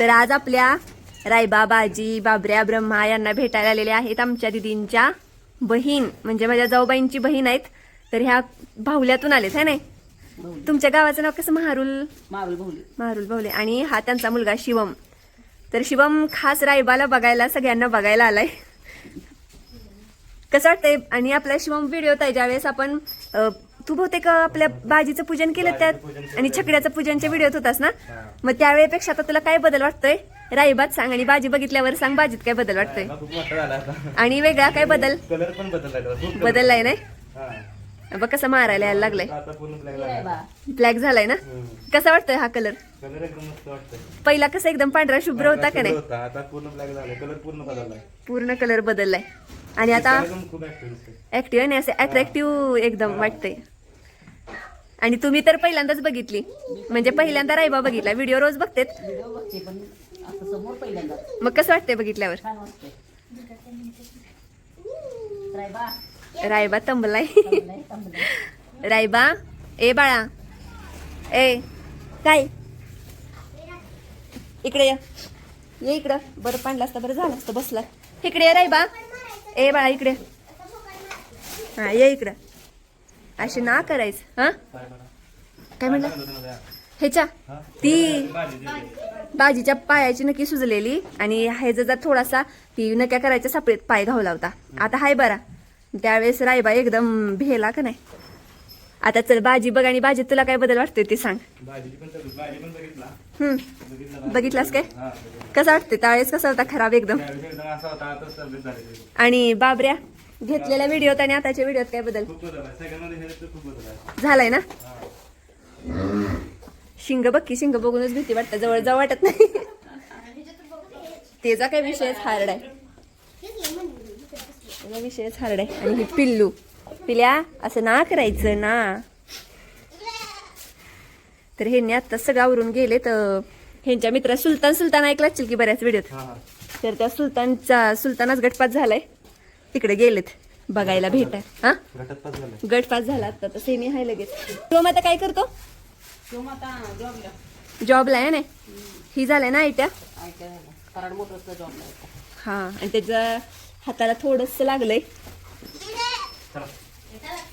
तर आज आपल्या रायबा बाजी बाबऱ्या ब्रह्मा यांना भेटायला आलेले आहेत आमच्या दिदींच्या बहीण. म्हणजे माझ्या जाऊबाईंची बहीण आहेत. तर ह्या भावल्यातून आलेत है नाही? तुमच्या गावाचं नाव कसं? महारुल? मारुल महारुल भावले आणि हा त्यांचा मुलगा शिवम. तर शिवम खास रायबाला बघायला सगळ्यांना बघायला आलाय. कसं वाटतंय? आणि आपला शिवम व्हिडिओ आहे ज्यावेळेस आपण अ, तू बहुतेक आपल्या बाजीचं पूजन केलं त्यात? आणि छकड्याचं पूजनच्या व्हिडिओत होतास ना? मग त्यावेळेपेक्षा आता तुला काय बदल वाटतोय? राईबात सांग आणि बाजी बघितल्यावर सांग बाजीत काय बदल वाटतोय. आणि वेगळा काय बदल? कलर पण बदललाय नाही? हा. बघ कसं मारायला यायला लागलाय. ब्लॅक झालाय ना. कसा वाटतोय हा कलर? कलर एकदम मस्त वाटतंय. पहिला कसा एकदम पांढरा शुभ्र होता का नाही? होता. आता पूर्ण ब्लॅक झालाय. कलर पूर्ण बदललाय. पूर्ण कलर बदललाय. आणि आता एकदम खूप ऍक्टिव्ह आणि असं अट्रॅक्टिव्ह एकदम वाटतंय. आणि तुम्ही तर पहिल्यांदाच बघितली. म्हणजे पहिल्यांदा रायबा बघितला. व्हिडिओ रोज बघतेत. व्हिडिओ बघते पण असं समोर पहिल्यांदा. मग कसं वाटतंय बघितल्यावर? छान वाटते रायबा. रायबा तंबलाय. थांबलंय, थांबलंय. रायबा ए बाळा. ए काय? इकडे ये. ये इकडं. बरं पाणलं असतं बरं झालं असतं बसला इकडे ये रायबा. ए बाळा इकडे. हा ये इकडं. अशी ना करायचं. हा? काय म्हणलं? ह्याच्या? ती बाजीच्या पायाची नक्की सुजलेली आणि ह्याचा जर थोडासा ती नक्या करायच्या सापडीत पाय घावला होता. आता हाय बरा. त्यावेळेस रायबा एकदम भेला का नाही? आता चल बाजी बघ आणि बाजीत तुला काय बदल वाटतोय ते सांग. भाजी भाजी हम्म. बघितलास काय. कसं वाटते त्यावेळेस कसा होता? खराब एकदम. आणि बाबऱ्या घेतलेल्या व्हिडिओत आणि आताच्या व्हिडिओत काय बदल? खूप बदल आहे. सगळ्यांमध्ये हे तर खूप बदल आहे. झालाय ना. शिंग बघ की शिंग बघूनच भीती वाटतं. जवळ जाऊ वाटत नाही. त्याचा काय विषयच हार्ड आहे. विषयच हार्ड आहे. आणि ही पिल्लू. पिल्या? असं ना करायचं ना. तर ह्यांनी आता सगळं आवरून गेले तर ह्यांच्या मित्रा सुलतान सुलतान ऐकला असतील की बऱ्याच व्हिडिओत? तर त्या सुलतानचा सुलतानाच गटपात झालाय. तिकडे गेलेत बघायला भेटाय. हा? गटात पास झालं गटपात झाला आता तर सेमी आहे लगेच. तो आता काय करतो? जॉबला. आहे ना? ही झालाय ना आयट्या हा आणि त्याच्या हाताला थोडस लागलंय. चला.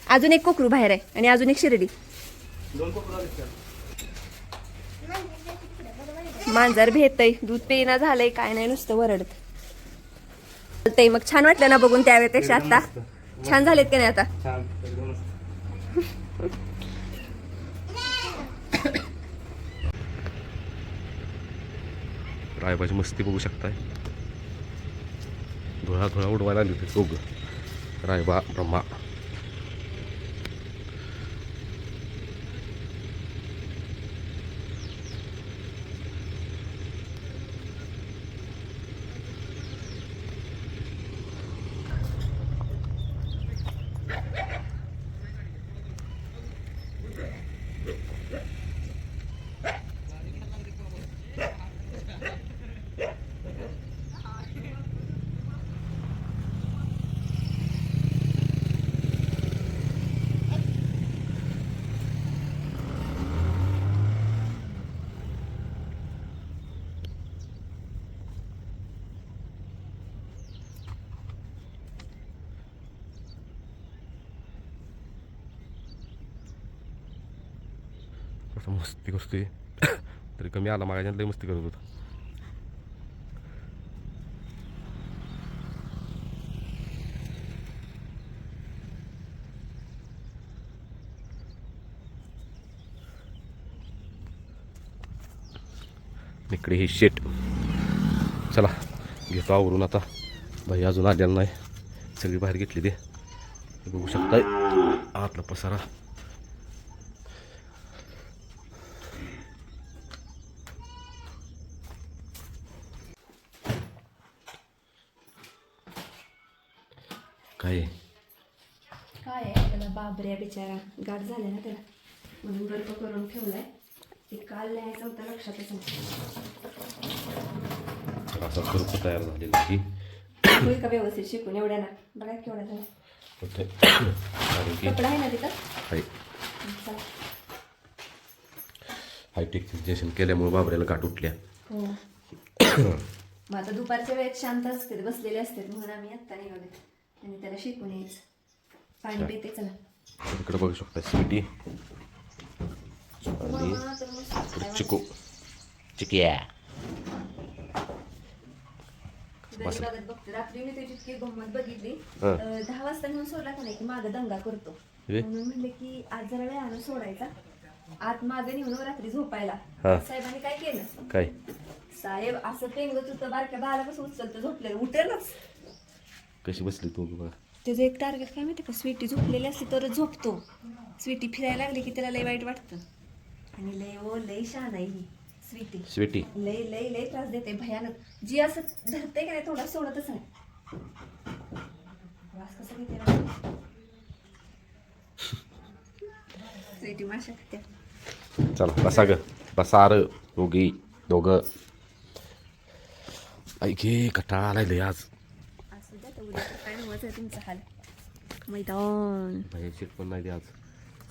अजून एक कोकरू बाहेर आहे आणि अजून एक शिर्डी. दोन कोपरा दिसतात मांजर भेटतय. दूध पेना झालंय काय नाही नुसतं वरडत. चालतंय मग छान वाटलं ना बघून त्यावेळेपेक्षा आता. छान झालेत का नाही आता? रायबाची मस्ती बघू शकताय. धुळा धुळा उडवायला आली होती दोघं. रायबा ब्रह्मा. असं मस्ती करतोय. तरी कमी आला मागाच्या लई मस्ती करत होता. इकडे ही शेट. चला घेतो आवरून आता. भाई अजून आलेला नाही. सगळी बाहेर घेतली ते. बघू शकताय. आतला पसारा. काय? काय आहे? त्याला बाबऱ्या बिचारा. गाठ झाल्या ना त्याला. म्हणून बर्फ करून ठेवलाय. ते काल लिहायचं होतं लक्षातच नाही असा खर्च तयार झालेला की होईल का व्यवस्थित शिकून एवढ्या ना बघा केवढा झाला होते कारण की कपडा आहे ना तिथं? हाय चला. हायटेक केल्यामुळे बाबऱ्याला गाठ उठल्या. हो. मग आता दुपारच्या वेळेत शांत असते बसलेले असते. म्हणून आम्ही आत्ता निघाले आणि त्याला शिकून यायचं. पाणी पिते चला. इकडे बघू शकता स्वीटी चिकू चिकिया. बघते रात्री मी त्याची इतकी गंमत बघितली. हा. अं, दहा वाजता नेऊन सोडला का नाही की मागं दंगा करतो. हे? म्हणून म्हणले की आज जरा वेळानं सोडायचा. आत मागं नेऊन रात्री झोपायला. हा. साहेबांनी काय केलं? काय? साहेब असं पेंगत होतं बारक्या बाळाला कसं उचलतं झोपलेलं. उठेलच. कशी बसली तू बघा. त्याचं एक टार्गेट काय माहिती का? स्वीटी झोपलेली असली तरच झोपतो. स्वीटी फिरायला लागली की त्याला लय वाईट वाटतं. आणि लय ओ लय शान आहे ही स्वीटी. स्वीटी. लय लय लय त्रास देते भयानक. जी असं धरते का नाही थोडा सोडतच नाही. वास कसा घेते ना? स्वीटी माशा खात्या. चला बसा ग. बसा र दोघी. दोघं ऐके कटाळा आलाय लय आज. तर उद्या काय आहे तुमचा हाल? मैदान. भैया शेट पण नाही आज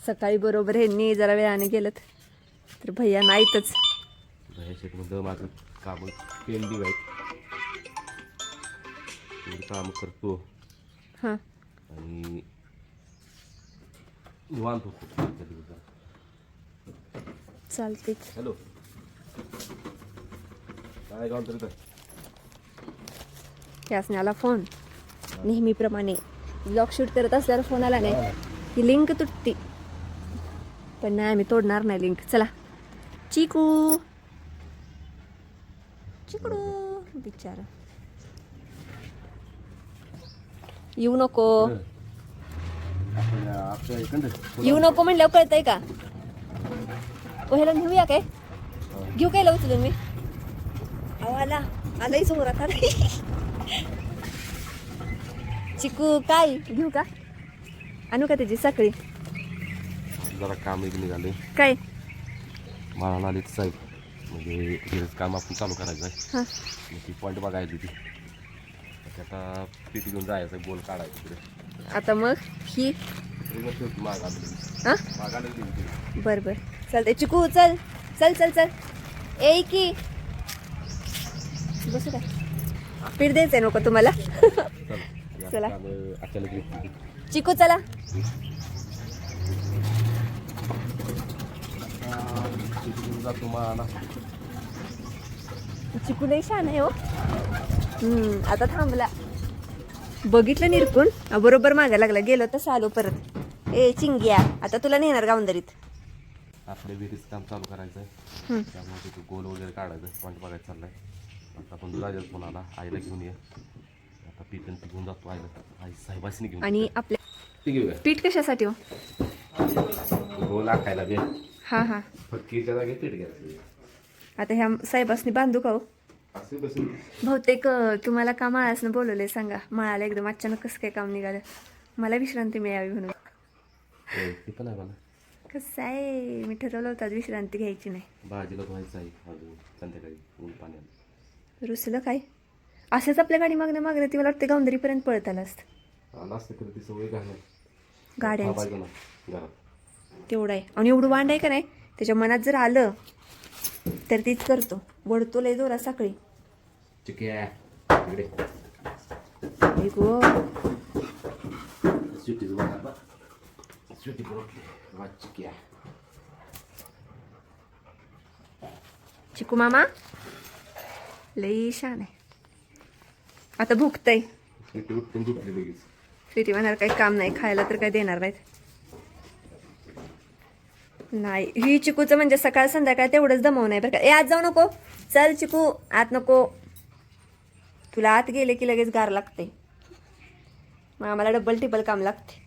सकाळी बरोबर ह्यांनी जरा वेळाने गेलं तर भैया नाहीतच. भैया शेट म्हणलं माझं काम पेंडिंग तेवढी काम करतो. हां. आणि निवांत होतो. चालते हॅलो. काय काम करत त्यासने फोन. नेहमीप्रमाणे. ब्लॉग शूट करत असल्यावर फोन आला नाही. की लिंक तुटती. पण नाही आम्ही तोडणार नाही लिंक चला. चिकू. चिकडू बिचारा. येऊ नको. येऊ नको म्हणल्यावर कळतंय का? पहिला नेऊया काय? घेऊ काय लावतो तुम्ही? अहो आला. आलाही समोर आता. चिकू काय? घेऊ का? आणू का त्याची साखळी? जरा काम एक निघाले. काय? मला आले साहेब म्हणजे हेच काम आपण चालू करायचं आहे. हा. मग ती पॉईंट बघायची ती तर आता पिटी घेऊन जायचं गोल काढायचं तिकडे. आता मग ही? माग आलं. हा? ती बर बर. चालतंय. चिकू चल. चल चल चल. ए की. बसू काय पीठ द्यायचंय नको तुम्हाला. चला. चला. चिकू चला चिकू लई छान आहे हो आता थांबला बघितलं निरकून बरोबर मागा लागला गेलो तसं आलो परत ए चिंग्या आता तुला नेणार गावंदरीत आपल्या विहिरीचं काम चालू करायचं. त्यामुळे गोल वगैरे काढायचं पॉईंट बघायचं चाललंय आता आपण राजा फोन आला आईला घेऊन ये पिटन ती घेऊन जातो आईला. आई साहेबासनी घेऊन आणि आपल्या ती घेऊया. पीठ कशासाठी हो? गोल आखायला बे हा हा. फक्कीच्या जागी पीठ घ्यायचं आता ह्या साहेबासनी बांधू का हो? असे बसून बहुतेक अ, तुम्हाला का माळासनं बोलवलंय सांगा? माळाला एकदम अचानक कसं काय काम निघालं? मला विश्रांती मिळावी म्हणून. होय, ते पण आहे मला कसं आहे? मी ठरवलं होतं आज विश्रांती घ्यायची नाही. भाजीला धुवायचं आहे अजून संध्याकाळी ऊन पाण्यात रुसलं काय? असंच आपल्या गाडी मागणं मागणं ती मला वाटतं गावंदरीपर्यंत पळत आलं असतं. आला असतं खरं ती सवय घालणार गाड्यांची. थांबायचं ना घरात. तेवढं आहे. आणि एवढं वांड आहे का नाही त्याच्या मनात जर आलं तर तीच करतो. वडतो लय जोरा साखळी. इकडे. आई गो. बघा बरोबर चिकू मामा लई शान आहे. आता भुकतय. स्वीटी म्हणणार काही काम नाही खायला तर काय देणार नाहीत नाही ही चिकूचं म्हणजे सकाळ संध्याकाळ तेवढंच दमव नाही बरं का. ए आत जाऊ नको. चल चिकू आत नको. तुला आत गेले की लगेच गार लागते. मग आम्हाला डबल टिबल काम लागते.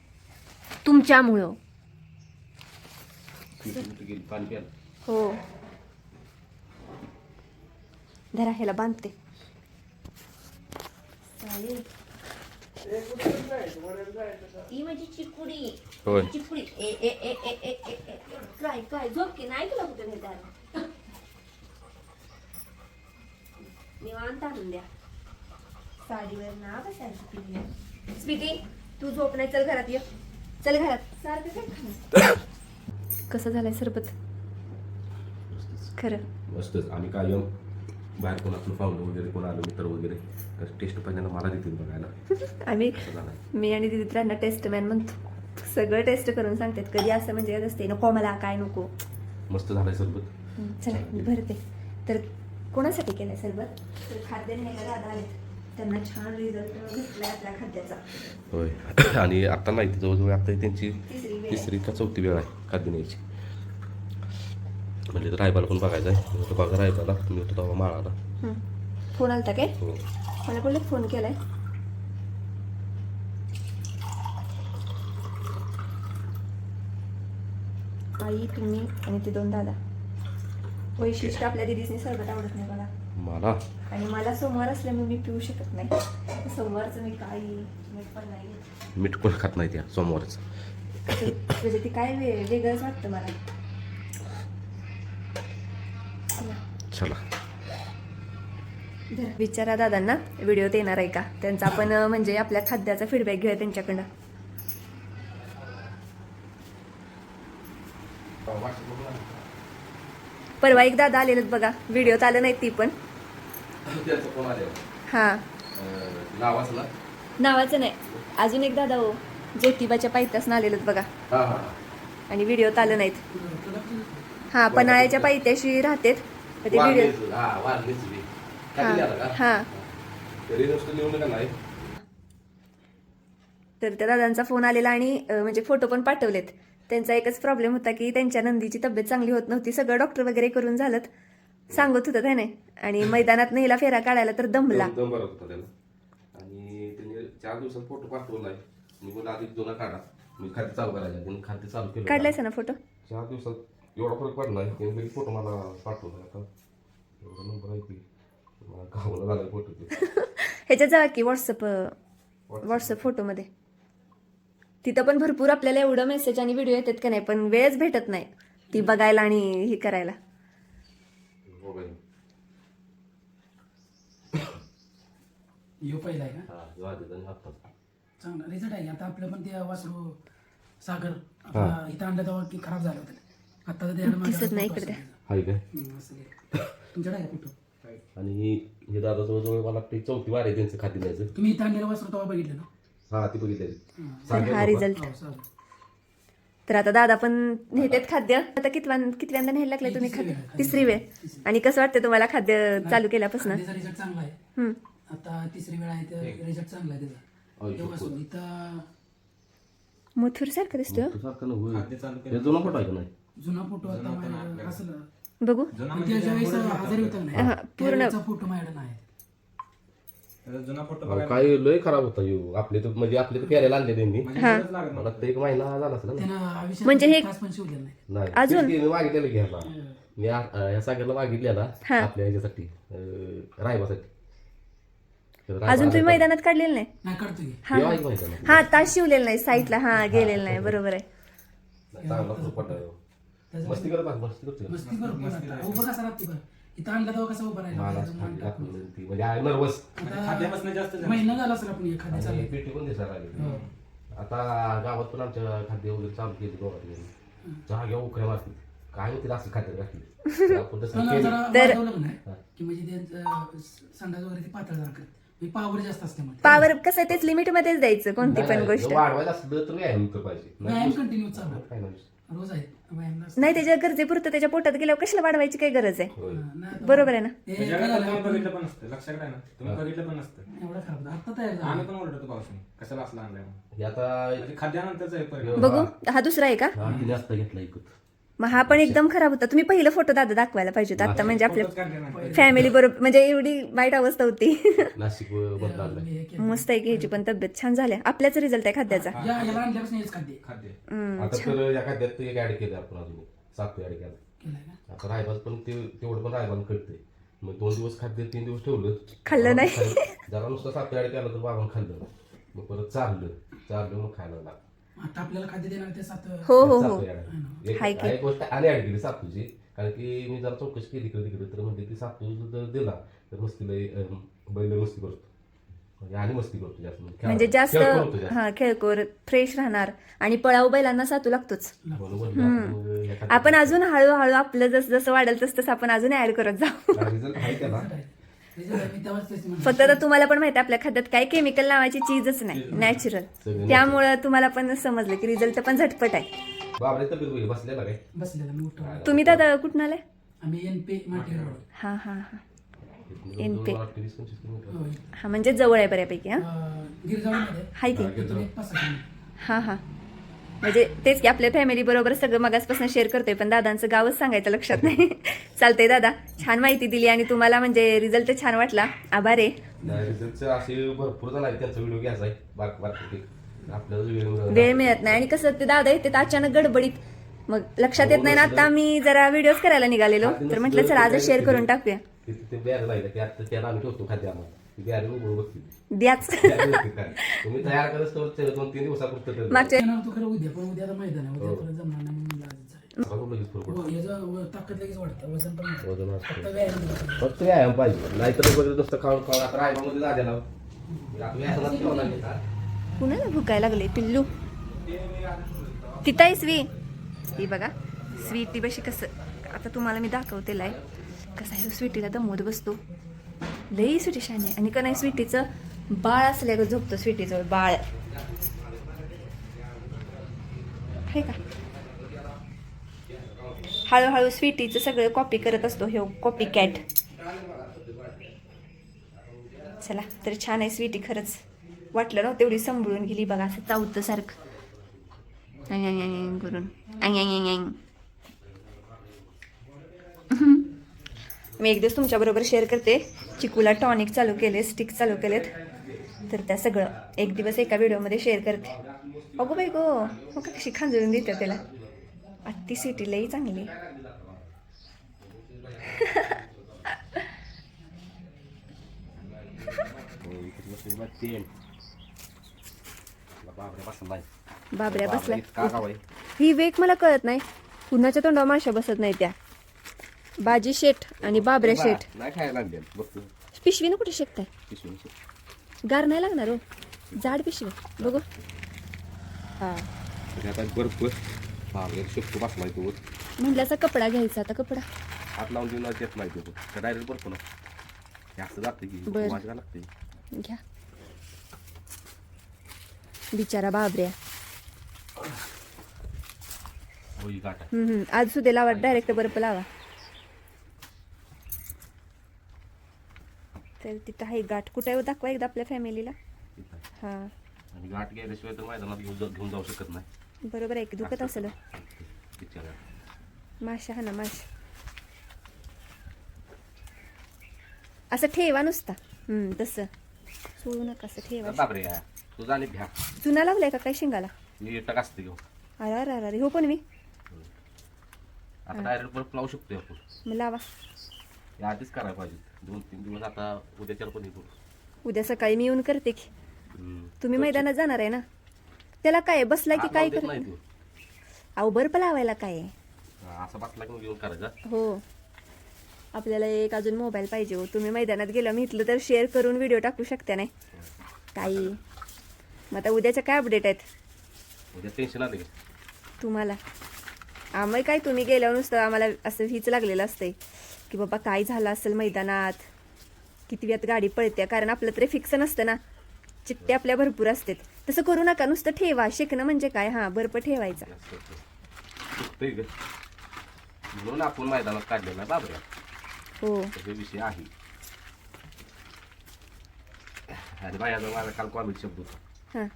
तुमच्यामुळं. हो. धरा ह्याला बांधते. चालेल. ही माझी चिकुडी होय. चिकुडी. ए ए ए ए ए ए ए. काय काय? झोप की नाही तुला कुठे नेता निवांत आणून द्या. साडीवर ना बसायची स्वीटी तू झोप नाही चल घरात ये. चल घरात. सारखं काय? कसं झालंय सरबत? खरं. मस्तच. आम्ही कायम बाहेर कोण आपलं पाहुणं वगैरे कोण आलं मित्र वगैरे तर टेस्ट पहिल्यांदा मला देतील बघायला. आम्ही मी आणि दिदी त्यांना टेस्ट मॅन म्हणतो. सगळं टेस्ट करून सांगतात कधी असं म्हणजे असते नको मला काय नको. मस्त झालंय सरबत. चला मी भरते. तर कोणासाठी केलंय सरबत? तर खाद्य न्यायला त्यांना छान रिझल्ट भेटलाय आपल्या खाद्याचा. होय. आणि आता नाही जवळजवळ आता त्यांची. तिसरी का चौथी वेळ आहे खाद्य न्यायची. म्हणजे रायबाला पण बघायचं आहे होतो बघा रायबाला. मी होतो तेव्हा माळाला. हं. फोन आलता काय? हो. मला बोलले फोन केलाय? आई तुम्ही आणि ते दोन दादा. वैशिष्ट्य आपल्या दिदीसनी सरबत आवडत नाही मला मला? आणि मला सोमवार असल्यामुळे मी पिऊ शकत नाही. सोमवारचं मी काही मीठ पण नाही. मीठ कोण खात नाही त्या सोमवारचं. म्हणजे ते काय वे- वेगळंच वाटतं मला. चला. विचारा दादांना. व्हिडिओ देणार आहे का? त्यांचा आपण म्हणजे आपल्या खाद्याचा फीडबॅक घेऊया त्यांच्याकडनं. परवा एक दादा आलेलेत बघा. व्हिडिओत आलं नाही ती पण. हा. नावाचं नाही. अजून एक दादा हो. ज्योतिबाच्या पायथ्यासनं आलेलेत बघा. आणि व्हिडिओत आलं नाहीत. हा पन्हाळ्याच्या पायथ्याशी राहतेत. ते वारलीच, हा तरी त्या दादांचा फोन आलेला आणि अं, म्हणजे फोटो पण पाठवलेत. त्यांचा एकच प्रॉब्लेम होता की त्यांच्या नंदीची तब्येत चांगली होत नव्हती. सगळं डॉक्टर वगैरे करून झालं. सांगत होतं त्याने. आणि मैदानात नेला फेरा काढायला तर दमला. एकदम बरं होता त्याला. आणि त्याने चार दिवसात फोटो पाठवलाय. मी बोला आधी जुना काढा. मी खाते चालू करायला खाते चालू केलं ना फोटो? चार दिवसात एवढा फरक पडला नाही त्यांनी लगेच फोटो मला पाठवला आता. एवढा नंबर आहे की मला गावाला लागला फोटो ते. ह्याच्यात जावा की व्हॉट्सअप व्हॉट्सअप फोटोमध्ये तिथं पण भरपूर आपल्याला एवढं मेसेज आणि व्हिडिओ येतात का नाही पण वेळच भेटत नाही. ती बघायला आणि हे करायला. यो पहिला आहे का? हा जो चांगला. रिझल्ट आहे आता आपलं पण ते वासरू सागर इथं आणलं तेव्हा की खराब झालं होतं. आता तर त्याला माझ्या दिसत नाही फोटो इकडे. असेल. हाय काय हम्म, असं आहे. तुमच्याकडे आहे फोटो आणि हे दादा जवळजवळ मला वाटतं चौथी वार आहे त्यांचं खाते द्यायचं तुम्ही इथं आणलेलं वासरू तेव्हा बघितलं ना? हा ती बघितली तर हा रिझल्ट हो तर आता दादा पण नेतेत खाद्य. आता कितवान कितव्यांदा न्यायला लागले तुम्ही खाद्य? तिसरी वेळ. आणि कसं वाटतं तुम्हाला खाद्य चालू केल्यापासून? त्याचा रिझल्ट चांगला आहे. हम्म. आता तिसरी वेळ आहे तर रिझल्ट चांगला आहे त्याचा. इथं मथुर सारखं दिसतो तू सारखं ना होय. हे जुना फोटो आहे का नाही? जुना फोटो आता माझ्याकडे असला बघू. पण त्याच्या वेळेस आजारी होता हा, नाही पूर्ण. त्यावेळेचा फोटो माझ्याकडे नाही. जुना फोटो अहो, काय लय खराब होता ह्यो. आपले तर म्हणजे आपले तर प्यायला आणले त्यांनी. हा. मला वाटतं एक महिना झाला असला ना. त्यानं आयुष्यात म्हणजे हे- तास पण शिवलेलं नाही. नाही. अजून? तेच की मी मागितलेलं घ्यायला मी आ- अं, या सागरला मागितलेला हा. आपल्या ह्याच्यासाठी अं, रायबासाठी. तर रायबा अजून तुम्ही मैदानात काढलेलं नाही? काढतो की. तर- एक. हा तास शिवलेलं नाही साईडला. हा गेलेलं नाही. बरोबर आहे. चांगला फोटो आहे. मस्ती करत आहे, मस्ती करतो मस्ती बरोबर आता उभं कसं राहते बरं इथं आणलं तेव्हा कसं उभं मला राहिलं असं खाली टाकलं ती. म्हणजे आहे नर्वस. खाद्यापासून जास्त झालं. महिना झाला असेल आपण हे खाद्य चालू. आणि पेटी पण दिसायला लागली. आता गावात पण आमच्या खाद्य वगैरे चालू केली दोघांनी जाग्या उकऱ्या मारतील. काय म्हणतील असं खाद्य घातली? आपण तसं पण केलं. जरा तर- वाढवलं नाही की म्हणजे संडास वगैरे ते पातळ जरा करत म्हणजे पावर जास्त असते म्हणजे पावर कसं आहे तेच लिमिट मध्येच द्यायचं कोणती पण नाही, गोष्ट. जर वाढवायचं असलं तर व्यायाम तर पाहिजे. व्यायाम कंटिन्यू चालू. नाही. रोज आहे व्यायाम नसतं. नाही त्याच्या गरजेपुरतं त्याच्या पोटात गेल्यावर कशाला वाढवायची काही गरज आहे? होय. हा, नाही आता- बरोबर आहे ना? म्हणजे काय जगात झालं, तुम्ही आपण- बघितलं पण नसतं. लक्षात आहे ना. तुम्ही बघितलं पण नसतं. एवढा खराब. झाला. आता तयार आम्ही झाला पण ओरडतो पावसाने कशाला असला आणलाय म्हणून. हे आता म्हणजे खाद्यानंतरच आहे परिणाम. बघू. हा दुसरा आहे का? हा, असता घेतला मग हा पण एकदम खराब होता. तुम्ही पहिलं फोटो दादा दाखवायला पाहिजे होता. आता म्हणजे आपल्या. फॅमिली बरोबर म्हणजे एवढी वाईट अवस्था होती. नाशिक. मस्त आहे की ह्याची पण तब्येत छान झाल्या आपल्याच रिझल्ट आहे खाद्याचा. पण तेवढं पण रायबान कळते मग दोन दिवस खाद्य तीन दिवस ठेवलं. खाल्लं नाही. खाल्लं. जरा नुसतं सातवी ऍड केलं तर बाबान खाल्लं. मग परत चाललं. चाललं मग खायला लागलं. आता आपल्याला खाद्य देणार ते सात हो हो हो. एक हाय की. एक गोष्ट आणि ऍड केली सातूची. कारण की मी जरा चौकशी केली इकडे तिकडे तर म्हणजे ती सातू जर दिला तर मस्ती लय अं, बैल मस्ती करतो. म्हणजे आणि मस्ती करतो जास्त. म्हणजे जास्त खेळ करतो जास्त. हा खेळकोर फ्रेश राहणार. आणि पळाऊ बैलांना सातू लागतोच. आपण अजून हळूहळू आपलं जसं जसं वाढेल तसं तसं आपण अजून ऍड करत जाऊ. result आहे त्याला फक्त आता तुम्हाला पण माहिती आहे आपल्या खाद्यात काही केमिकल नावाची चीजच नाही. नॅचरल त्यामुळं तुम्हाला पण समजलं की रिझल्ट पण झटपट आहे. काय तुम्ही दादा कुठून आलाय? हा हा हा. एन पे. हा म्हणजे जवळ आहे बऱ्यापैकी हा? हाय की. हा हा. म्हणजे तेच की आपल्या फॅमिली बरोबर सगळं मगासपासून शेअर करतोय पण दादांचं गावच सांगायचं लक्षात नाही. चालतंय दादा छान माहिती दिली आणि तुम्हाला म्हणजे रिझल्ट छान वाटला. आभार आहे. नाही, रिझल्टचे असे भरपूर जण आहेत त्यांचा व्हिडिओ घ्यायचा आहे. बाक बाकी आपल्याला जो वेळ मिळत नाही आणि कसं ते दादा येते अचानक गडबडीत. मग लक्षात येत नाही ना आता मी जरा व्हिडिओज करायला निघालेलो. तर म्हटलं चला आज शेअर करून टाकूया. ते बॅग लागलं की आता त्याला आम्ही ठेवतो द्याच बॅग व्यवस्थित काय. तुम्ही तयार करत तर ते दोन तीन दिवसापुरतं तर मागच्या येणार होतो खरं उद्या पण उद्या आता मैदान आहे उद्या तुला जमणार नाही म्हणून आजच झालं. सगळं लगेच फरक पडतो. हो याचं व- ताकद लगेच वाढतं वजन पण वाढतं. वजन वाढतं. फक्त व्यायाम करायचा. फक्त व्यायाम पाहिजे नाहीतर वगैरे नुसतं खाऊन खाऊन आता रायबामध्ये झालेला आता व्यायामात ठेवला नाही का? कुणाला भुकायला लागले पिल्लू तिथं आहे स्वी ही बघा स्वीटी बशी कसं आता तुम्हाला मी दाखवते लाय कसं आहे स्वीटीला दमवत बसतो लई स्वीटी शान आहे. आणि का नाही स्वीटीचं बाळ असल्या झोपतो स्वीटीजवळ बाळ. आहे का? हळूहळू स्वीटीचं सगळं कॉपी करत असतो हे कॉपी कॅट चला तर छान आहे स्वीटी खरंच. वाटलं ना तेवढी सांभाळून गेली बघा असं चावतं सारखं. अँग, करून अँग, अँग, अँग, अँग. मी एक दिवस तुमच्याबरोबर शेअर करते. चिकूला टॉनिक चालू केले स्टिक चालू केलेत. तर त्या सगळं एक दिवस एका व्हिडिओमध्ये शेअर करते. अगो बाई गो का कशी खांजळून देते त्याला. आत्ती सिटी लई चांगली. बसली. बाबऱ्या बसलाय. ही वेग मला कळत नाही. कुणाच्या तोंडावर माशा बसत नाही त्या. बाजी शेठ आणि बाबऱ्या शेठ. नाही खायला लागले बघतो पिशवीनं कुठे शेकताय? पिशवी गार नाही लागणार हो. जाड पिशवी. बघू. हा. आता बर्फ बापरे शकतो बसलाय तो. म्हटल्याचा कपडा घ्यायचा आता कपडा. हात लावून देऊन नाही तो. डायरेक्ट बर्फ ना हे असं की बरं. वाजवा लागते घ्या. बिचारा बाबऱ्या. होई गाठा. हम्म, हम्म. आज सुद्धा लावा डायरेक्ट बर्फ लावा. तर तिथं आहे गाठ कुठे आहे हो? दाखवा एकदा आपल्या फॅमिलीला. हा. आणि गाठ गेल्याशिवाय तर मैदानात घेऊन जाऊ- घेऊन जाऊ शकत नाही. बरोबर आहे की दुखत असेल? माशा हा ना माशा. असं ठेवा नुसता. हम्म, तसं. सोडू नका असं ठेवा. बापरे या तुझा आणि भ्या. चुना लावलाय का काय शिंगाला? मी टक असते घेऊ. अरे अरे अरे अरे. हो पण मी. आता डायरेक्ट बर्फ लावू शकतो आपण. मग लावा. हे आधीच करायला पाहिजे. दोन तीन दिवस आता उद्याच्याला पण उद्या सकाळी मी येऊन करते की. हम्म. तुम्ही मैदानात जाणार आहे ना? त्याला काय आहे? बसला की हात काय लावून देत करत नाही तो. अहो बर्फ लावायला काय आहे? हा, असा बसला की मग घेऊन करायचा. हो. आपल्याला एक अजून मोबाईल पाहिजे हो. तुम्ही मैदानात गेलो मी इथलं तर शेअर करून व्हिडिओ टाकू शकता नाही. काही मग आता उद्याच्या काय अपडेट आहेत? उद्या टेन्शन आले तुम्हाला. आम्ही काय तुम्ही गेल्यावर नुसतं आम्हाला असं हीच लागलेलं असतंय. की बाबा काय झालं असेल मैदानात? किती वेळात गाडी पळते कारण आपलं तरी फिक्स नसतं ना. चिट्टे आपल्या भरपूर असतात. तसं करू नका. नुसतं ठेवा. शिकणं म्हणजे काय? हां बर्फ ठेवायचा. म्हणून आपण मैदानात काढलेला बाबऱ्या हो. विषय आहे. आणि माझ्या माझा काल कॉमेडी शब्द होता. हां.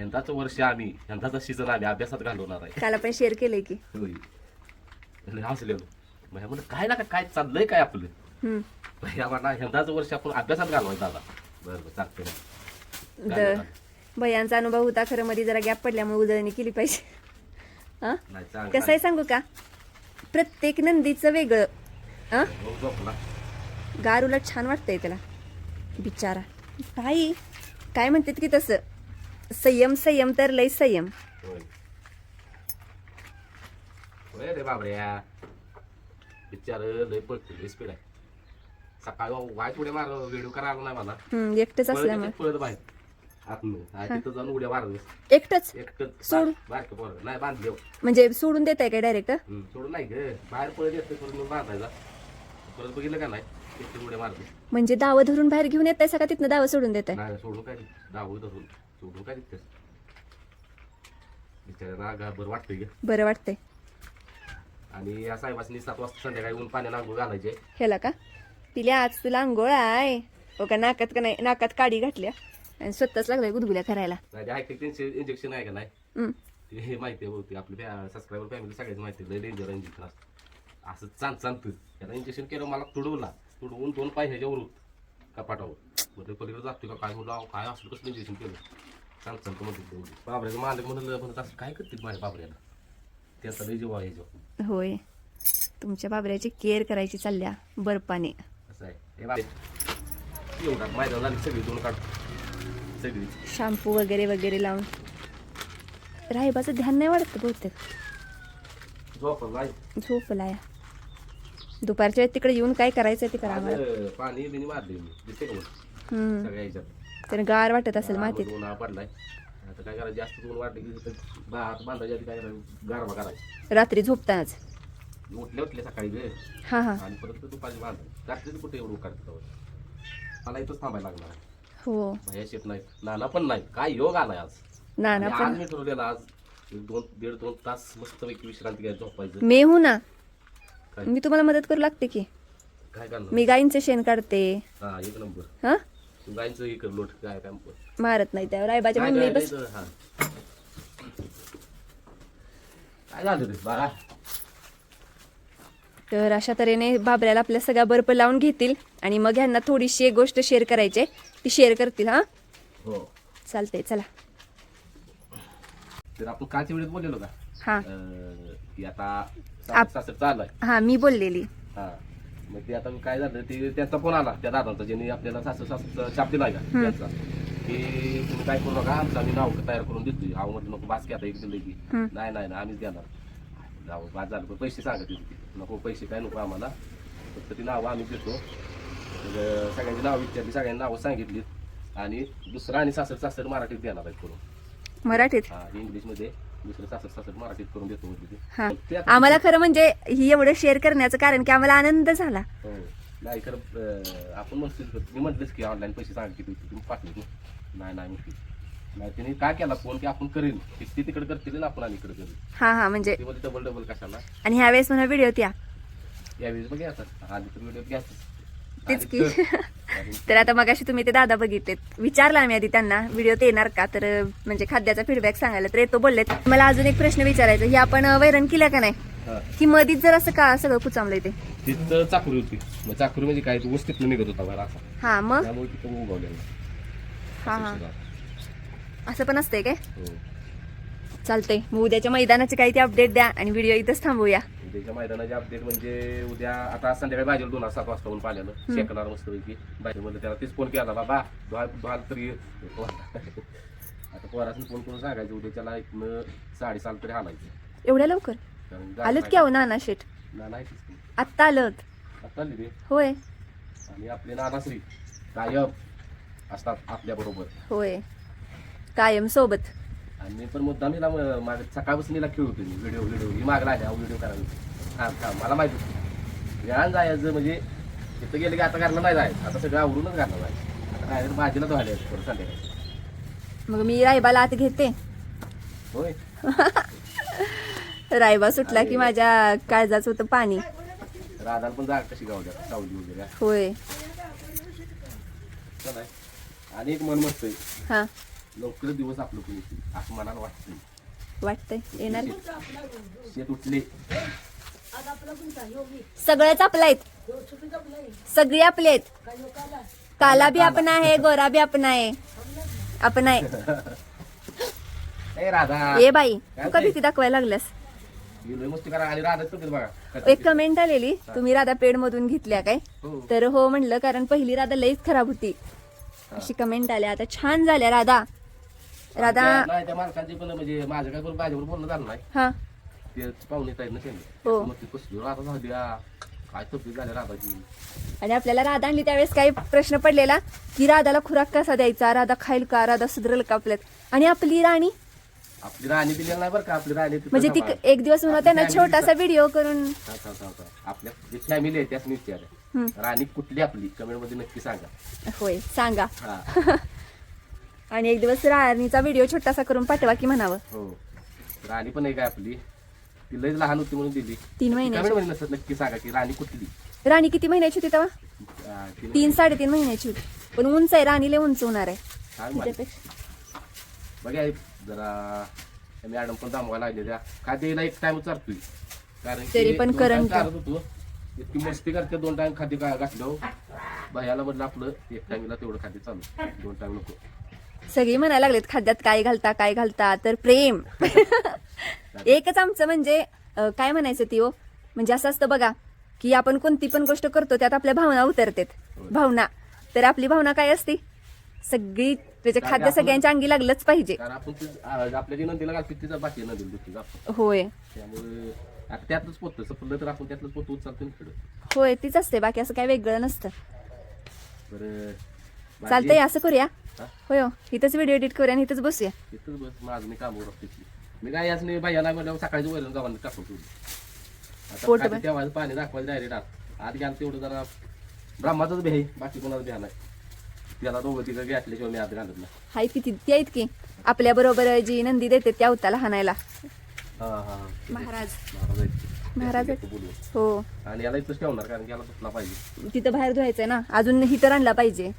यंदाचं वर्ष आम्ही यंदाचा सीझन आम्ही अभ्यासात घालवणार आहे. काल आपण शेअर केलंय की. होय. हसलेलो. म्हणजे म्हणलं काय ना काय चाललंय काय आपलं? हम्म. भैया म्हणा यंदाचं वर्ष आपण अभ्यासात घालवायचं बरं बरं चालतंय द. भयांचा अनुभव होता खरं मध्ये जरा गॅप पडल्यामुळे उजळणी केली पाहिजे. हां? नाही चांगलं कसं आहे सांगू का? प्रत्येक नंदीचं वेगळं. हां? हो, झोपला. गार उलट छान वाटतंय त्याला. बिचारा. बाई काय म्हणतात की तसं? संयम संयम तर लय संयम. होय. होय रे बाबड्या बिचार लय पळते लय स्पीड आहे. सकाळी वाईट उड्या मार व्हिडिओ करायला नाही मला. हम्म एकटेच असल्यामुळे. पळत पळत बाहेर. आतमध्ये आणि तिथं जाऊन उड्या मारत एकटंच? एकटं सोड. बारकं पोरं. नाही बांधले म्हणजे सोडून देत आहे काय डायरेक्ट सोडून नाही ग. बाहेर पळत येते परत मग बांधायचा परत बघितलं का नाही? एकटे उड्या मारते म्हणजे दावं धरून बाहेर घेऊन येत आहे का तिथनं दावं सोडून देत आहे नाही सोडून काय दावू धरून. सोडून काय तिथं बिचाऱ्यांना गा बरं वाटतंय ग. बरं वाटतंय. आणि या साहेबांनी सात वाजता संध्याकाळी ऊन पाण्याला आंघोळ घालायचे. ह्याला का? तिला आज तुला आंघोळ आहे. हो का? नाकात का नाही? नाकात काडी घातल्या. आणि स्वतःच लागलाय गुदगुल्या करायला. नाही त्यांचे इंजेक्शन आहे का नाही? हम्म. ते हे माहिती आहे बहुतेक. आपली सबस्क्रायबर फॅमिली सगळ्याच माहिती आहे. डेंजर इंजेक्शन असतं असं. चांद चालतं त्याला इंजेक्शन केलं मला तुडवला तुडवून दोन पाय ह्याच्यावर होत कपाटावर. म्हणजे पलीकडे जातो का? काय म्हणलं अहो, काय असलं कसलं इंजेक्शन केलं? चांद चालतं म्हणते बाबऱ्याचं मालक म्हणलं म्हणत असं काय करतील माझ्या बाबऱ्याला? त्याचा लय जीव आहे ह्याच्यावर होय. तुमच्या बाबऱ्याची केअर करायची चालल्या बर्फाने. असं आहे. हे बाबे एवढा मैदान झाली सगळी दोन काढ सगळी शॅम्पू वगैरे वगैरे लावून. राहिबाचं ध्यान नाही वाटत बहुतेक? झोपलं नाही झोपलाय. दुपारच्या वेळेत तिकडे येऊन काय करायचं ते करा आम्हाला आज पाणी बिनी मारले मी. दिसते का मग? हम्म. सगळ्या ह्याच्यात. तर गार वाटत असेल मातीत. उन्हाळा पडलाय. आता काय करायचं? जास्त ऊन वाटलं की तिथं भात बांधायच्या आधी काय करायचं? गारवा करायचं. रात्री झोपताच उठले उठले सकाळी गे. हा हा. आणि परत दुपारी बांधायचं रात्री कुठे एवढं काढत मला इथंच थांबायला लागणार आहे. हो. बाहेर शेत नाही नाना पण नाही काय योग आलाय आज? नाना आणि आज पण मी ठरवलेलं आज एक दोन दीड दोन तास मस्त पैकी विश्रांती घ्यायला झोपायचं. मे हो ना. काय? मी तुम्हाला मदत करू लागते की? काय करणार? मी गाईंचं शेण काढते. हा एक नंबर. हा? गायचं हे कर काय मारत नाही त्यावर. रायबाच्या काय मम्मी बस. नाही तर, हा. काय झालं रे बाळा. तर अशा तऱ्हेने बाबऱ्याला आपल्या सगळ्या बर्फ लावून घेतील आणि मग ह्यांना थोडीशी एक गोष्ट शेअर करायची आहे. ती शेअर करतील हा? हो. चालतंय चला. तर आपण कालच्या बोललेलो का? हा. अं, की आता आप- सासर हा मी बोललेली. हा. मग ते आता काय झालं ते त्यांचा फोन आला त्या दादांचा ज्यांनी आपल्याला सासर सासर छाप दिलाय का त्यांचा. की तुम्ही काय करू नका आमचं आम्ही नाव तयार करून देतोय. अहो म्हटलं नको बास की आता एक दिलं की. नाही नाही नाही, आम्हीच देणार. जाऊ बाद झालं पण पैसे सांगत होते नको पैसे काय नको आम्हाला. फक्त ती नावं आम्ही देतो. तर सगळ्यांची नावं विचारली सगळ्यांनी नावं सांगितली आणि दुसरं आणि सासर सासर मराठीत देणार आहेत करून मराठीत? हा इंग्लिशमध्ये. दुसरं सासर सासर मराठीत करून देतो ते. हा. आम्हाला खरं म्हणजे ही एवढं शेअर करण्याचं कारण की आम्हाला आनंद झाला. हो. नाही खरं अं, आपण म्हणतो मी म्हटलंच की ऑनलाईन पैसे सांगा किती होते तुम्ही पाठवत ना नाही नाही म्हणते नाही तिने काय केला फोन की आपण करेल. ती ती तिकडे करतील ना आपण आणि इकडे करेल हा हा म्हणजे ते डबल डबल कशाला? आणि ह्या वेळेस म्हणा व्हिडिओ त्या यावेळेस बघ घ्यायचं आधी तर व्हिडिओ घ्यायचं तेच की. तर आता मगाशी तुम्ही ते दादा बघितलेत. विचारला आम्ही आधी त्यांना व्हिडिओ येणार का? तर म्हणजे खाद्याचा फीडबॅक सांगायला तर येतो बोललेत. मला अजून एक प्रश्न विचारायचा ही आपण वैरण केल्या का नाही? की मधीच जर असं का सगळं कुचामलंय ते? तिथं चाकरी होती. मग चाकरी म्हणजे काय? तो वस्तीतनं निघत होता असा. हा मग? त्यामुळे तिथं उगवलेलं हा हा. असं पण असतंय काय? हो. चालतंय. मग उद्याच्या मैदानाचे काही ते अपडेट द्या आणि व्हिडिओ इथंच थांबूया. उद्याच्या मैदानाचे अपडेट म्हणजे उद्या आता संध्याकाळी भाजीला दोन सात वाजता होऊन पाहिलं शेकणार मस्त पैकी. बाहेर म्हणलं त्याला तीच फोन केला बाबा धुवाल धुवाल तरी. आता पोरासून फोन करून सांगायचं उद्याच्याला इथनं साडेसाल तरी हालायचं एवढ्या लवकर? कारण आलत की अहो नाना शेट ना नाही. आत्ता आलत. आता आली रे. होय. आणि आपले नानाश्री कायम असतात आपल्या बरोबर. होय. कायम सोबत. आणि मी पण मुद्दाम हिला म- माझ्या सकाळपासून हिला खेळ होतो मी. Video video. ही मागला आहे व्हिडिओ करायला. हा हा मला माहीत होतं. वेळानं जायचं म्हणजे तिथं गेलं की आता घरला नाही जायचं. आता सगळं आवरूनच घरला जायचं. आता काय भाजीला धुवायला यायचं थोडं संध्याकाळी. मग मी रायबाला आत घेते. होय? रायबा सुटला की माझ्या काळजाचं होतं पाणी. राधाला पण जागा कशी गावल्या सावली वगैरे. होय. आणि एक मन मस्त आहे. हा. लवकर दिवस आपलं कोणी येतील. असं मनाला वाटतंय. वाटतंय. येणार शेत उठले. सगळंच आपलं आहेत. सगळी आपले आहेत. काला भी आपण आहे गोरा भी आपण आहे. आपण आहे. ए राधा. ये बाई तू का भीती दाखवायला लागल्यास? गेलोय मस्ती करा आणि राधा चुकीत बघा. एक कमेंट आलेली तुम्ही राधा पेड मधून घेतल्या काय? हो. तर हो म्हणलं कारण पहिली राधा लईच खराब होती. अशी कमेंट आल्या. आता छान झाल्या राधा. राधा नाही त्या पण म्हणजे माझ्या काय माझ्यावर बोलणं झालं नाही. हा. ते पाहुणे आहेत ना त्यांनी. मग ते कसली राधा झाली हा. काय तब्येत झाली राधाची आणि आपल्याला राधा आणली त्यावेळेस काही प्रश्न पडलेला की राधाला खुराक कसा द्यायचा? राधा खाईल का? राधा सुधरेल का आपल्यात? आणि आपली राणी? आपली राणी दिलेली नाही बरं का आपली राणी तिथं म्हणजे ती एक दिवस म्हणून त्यांना आपली family छोटासा व्हिडिओ करून. आपल्या जी फॅमिली आहे त्याच मी विचारलं राणी कुठली आपली? कमेंटमध्ये नक्की सांगा. होय सांगा. हा. आणि एक दिवस राणीचा व्हिडिओ छोटासा करून पाठवा की म्हणावं. हो. राणी पण आहे काय आपली. ती लय लहान होती म्हणून दिली. तीन महिन्याची. मध्ये नसत नक्की सांगा की राणी कुठली? राणी किती महिन्याची होती तेव्हा? हा, तिने- तीन साडेतीन महिन्याची होती. पण उंच आहे राणीले उंच होणार आहे. काय माहिती. तिच्यापेक्षा बघा हे जरा मॅडम पण दामवायला लागले त्या. खाद्याला एक टाइम चालतोय कारण की तरी पण दोन करण time का? चालत होतो. इतकी मस्ती करते दोन टाइम खाद्य का घातलं भयाला म्हटलं आपलं एक टाइमला तेवढं खाद्य चालू. दोन टाइम नको. सगळी म्हणायला लागलेत खाद्यात काय घालता काय घालता? तर प्रेम. एकच आमचं म्हणजे अं, काय म्हणायचं ती हो? म्हणजे असं असतं बघा की आपण कोणती पण गोष्ट करतो त्यात आपल्या भावना उतरतात. भावना. तर आपली भावना काय असते? सगळी त्याचे कारण खाद्य आपण- सगळ्यांच्या अंगी लागलंच पाहिजे. कारण आपण ते आ- आपल्या जी नंदीला घालतो तिचा बाकी नंदीला दुखी आपण होय. त्यामुळे आता त्यातलंच पोत सपडलं तर आपण त्यातलंच पोत उचलतो ना इकडं होय तीच असते बाकी असं काय वेगळं नसतं. बरं चालतंय असं करूया. हा? होय हो. इथंच व्हिडिओ एडिट करूया आणि इथंच बसूया. तिथंच बस माझं मी कामावर असते मी काय याच नाही भैयाला म्हणल्यावर सकाळची वैरण टाकून ठेवली. पोट आता भर. खाली तेव्हा पाणी दाखवायला डायरेक्ट आत आत घ्याल तेवढं जरा. ब्रह्माचंच आहे बाकी कोणाचं बी नाही. त्याला दोघं तिघं घेतल्याशिवाय मी आत घालत नाही. हाय किती ती आहेत की. आपल्या बरोबर जी नंदी देते त्या उताला हाणायला. हा हा. महाराज. महाराज आहेत आहेत. हो. आणि याला इथंच ठेवणार कारण की याला पाहिजे. तिथं बाहेर धुवायचंय ना. अजून हिटर आणला पाहिजे.